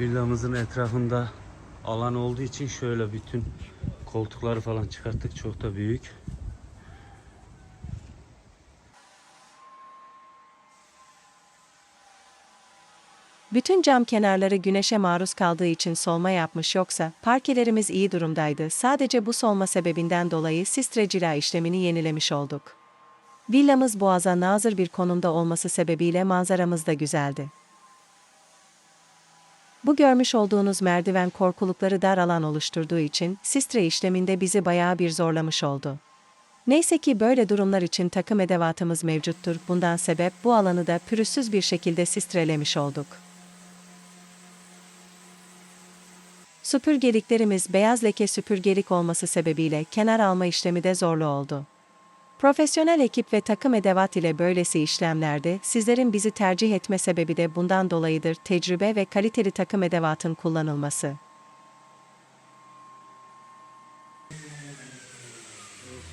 Villamızın etrafında alan olduğu için şöyle bütün koltukları falan çıkarttık. Çok da büyük. Bütün cam kenarları güneşe maruz kaldığı için solma yapmış yoksa parkelerimiz iyi durumdaydı. Sadece bu solma sebebinden dolayı sistre cila işlemini yenilemiş olduk. Villamız boğaza nazır bir konumda olması sebebiyle manzaramız da güzeldi. Bu görmüş olduğunuz merdiven korkulukları dar alan oluşturduğu için sistre işleminde bizi bayağı bir zorlamış oldu. Neyse ki böyle durumlar için takım edevatımız mevcuttur. Bundan sebep bu alanı da pürüzsüz bir şekilde sistrelemiş olduk. Süpürgeliklerimiz beyaz leke süpürgelik olması sebebiyle kenar alma işlemi de zorlu oldu. Profesyonel ekip ve takım edevat ile böylesi işlemlerde sizlerin bizi tercih etme sebebi de bundan dolayıdır tecrübe ve kaliteli takım edevatın kullanılması.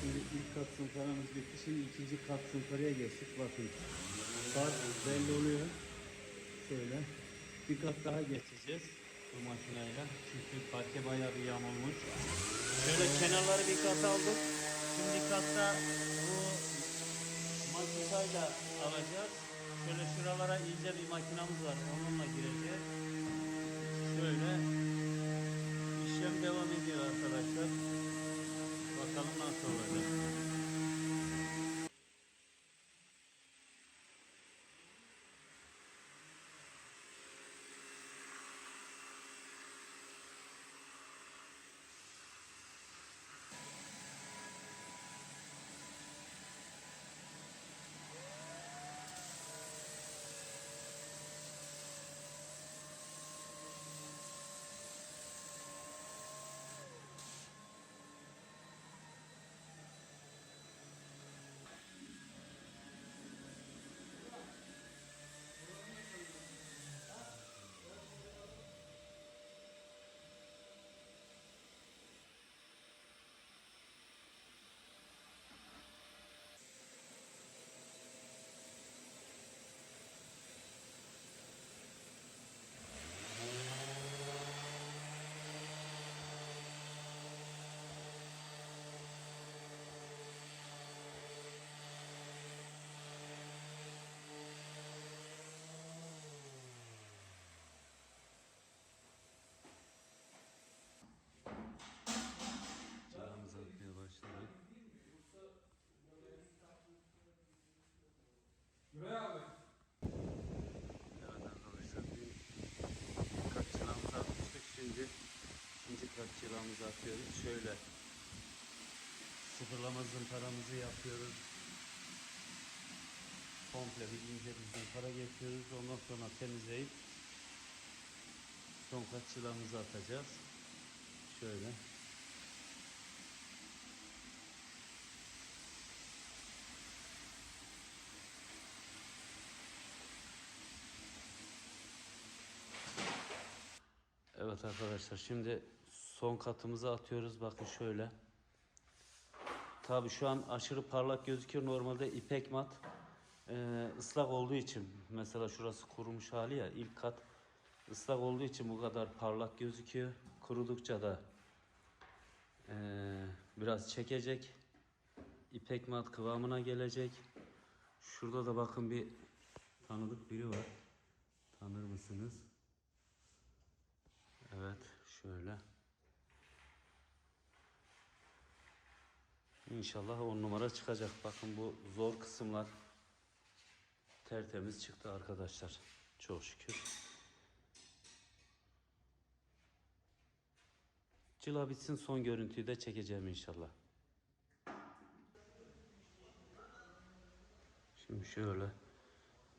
Şimdi ilk kat zımparamız bitti. Şimdi ikinci kat zımparaya geçtik. Bakın. Fark belli oluyor. Şöyle. Bir kat daha geçeceğiz bu makineyle. Çünkü parke bayağı bir yamulmuş. Şöyle kenarları bir kat aldık. Şimdi katta bu makinayla alacağız. Şöyle şuralara ince bir makinamız var. Onunla gireceğiz. Şöyle işlem devam ediyor arkadaşlar. Bakalım nasıl olacak. Çağımız atmaya başladı. Evet arkadaşlar bir kat çırağımızı atmıştık. Şimdi ikinci kat atıyoruz. Şöyle sıfırlama zımparamızı yapıyoruz. Komple bir ince bir zımpara geçiyoruz. Ondan sonra temizleyip son kat çırağımızı atacağız. Şöyle. Evet arkadaşlar şimdi son katımızı atıyoruz. Bakın şöyle. Tabi şu an aşırı parlak gözüküyor. Normalde ipek mat e, ıslak olduğu için mesela şurası kurumuş hali ya ilk kat ıslak olduğu için bu kadar parlak gözüküyor. Kurudukça da e, biraz çekecek. İpek mat kıvamına gelecek. Şurada da bakın bir tanıdık biri var. Tanır mısınız? Evet, şöyle. İnşallah on numara çıkacak. Bakın bu zor kısımlar tertemiz çıktı arkadaşlar. Çok şükür. Cila bitsin son görüntüyü de çekeceğim inşallah. Şimdi şöyle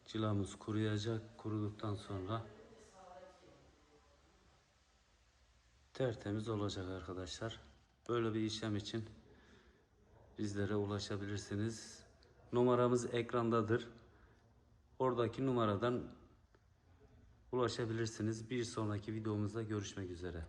cilamız kuruyacak. Kuruduktan sonra tertemiz olacak arkadaşlar. Böyle bir işlem için bizlere ulaşabilirsiniz. Numaramız ekrandadır. Oradaki numaradan ulaşabilirsiniz. Bir sonraki videomuzda görüşmek üzere.